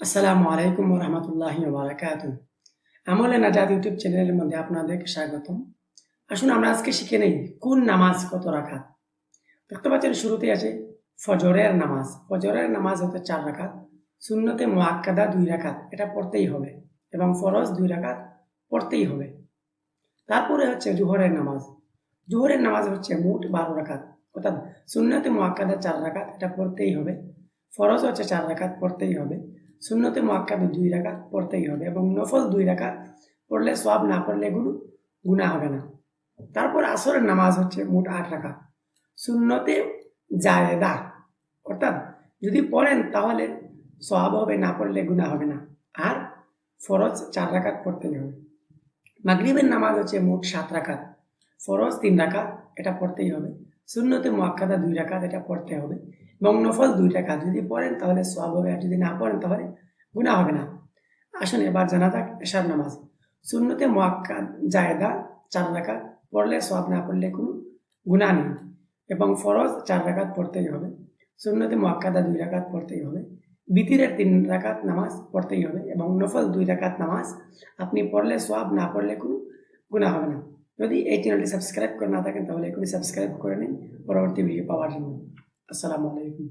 আসসালামু আলাইকুম রহমতুল্লাহ বারাকাত আমলে নাজাদ ইউটিউব চ্যানেলের মধ্যে আপনাদেরকে স্বাগতম। আসুন আমরা আজকে শিখে নেই কোন নামাজ কত রাখাত দেখতে পাচ্ছেন শুরুতে আছে ফজরের নামাজ। ফজরের নামাজ হতে চার রাখাত শূন্যতে মোয়াক্কাদা দুই রাখাত এটা পড়তেই হবে এবং ফরজ দুই রাখাত পড়তেই হবে। তারপরে হচ্ছে জোহরের নামাজ। জোহরের নামাজ হচ্ছে মোট বারো রাখাত অর্থাৎ শূন্যতে মোয়াক্কাদা চার রাখাত এটা পড়তেই হবে। ফরজ হচ্ছে চার রাখাত পড়তেই হবে। শূন্যতে মোয়াক্কাদে দুই রাখাত পড়তেই হবে এবং নফল দুই রাখাত পড়লে সব না পড়লে এগুলো গুণা হবে না। তারপর আসরের নামাজ হচ্ছে মোট আট রাখাত শূন্যতে জায়েদা, অর্থাৎ যদি পড়েন তাহলে সব হবে, না পড়লে গুণা হবে না। আর ফরজ চার রাখাত পড়তেই হবে। মাগরিবের নামাজ হচ্ছে মোট সাত রাখাত ফরজ তিন রাখাত এটা পড়তেই হবে। শূন্যতে মোয়াক্কাদা দুই রাখাত এটা পড়তে হবে। এবং নফল দুই রাখাত যদি পড়েন তাহলে সব হবে, আর যদি না পড়েন তাহলে গুণা হবে না। আসুন এবার জানা থাক এশার নামাজ। শূন্যতে মোয়াক্কাদ, জায়দা চার রাখাত পড়লে সব না পড়লে কোনো গুণা নেই। এবং ফরজ চার রাখাত পড়তেই হবে। শূন্যতে মোয়াক্কাদা দুই রাখাত পড়তেই হবে। বিতিরের তিন রাকাত নামাজ পড়তেই হবে। এবং নফল দুই রাকাত নামাজ আপনি পড়লে সব না পড়লে কোনো গুণা হবে না। যদি এই চ্যানেলটি সাবস্ক্রাইব করে না থাকেন তাহলে এখনই সাবস্ক্রাইব করে নিন। পরবর্তী ভিডিও পাওয়ার জন্য। আসসালামু আলাইকুম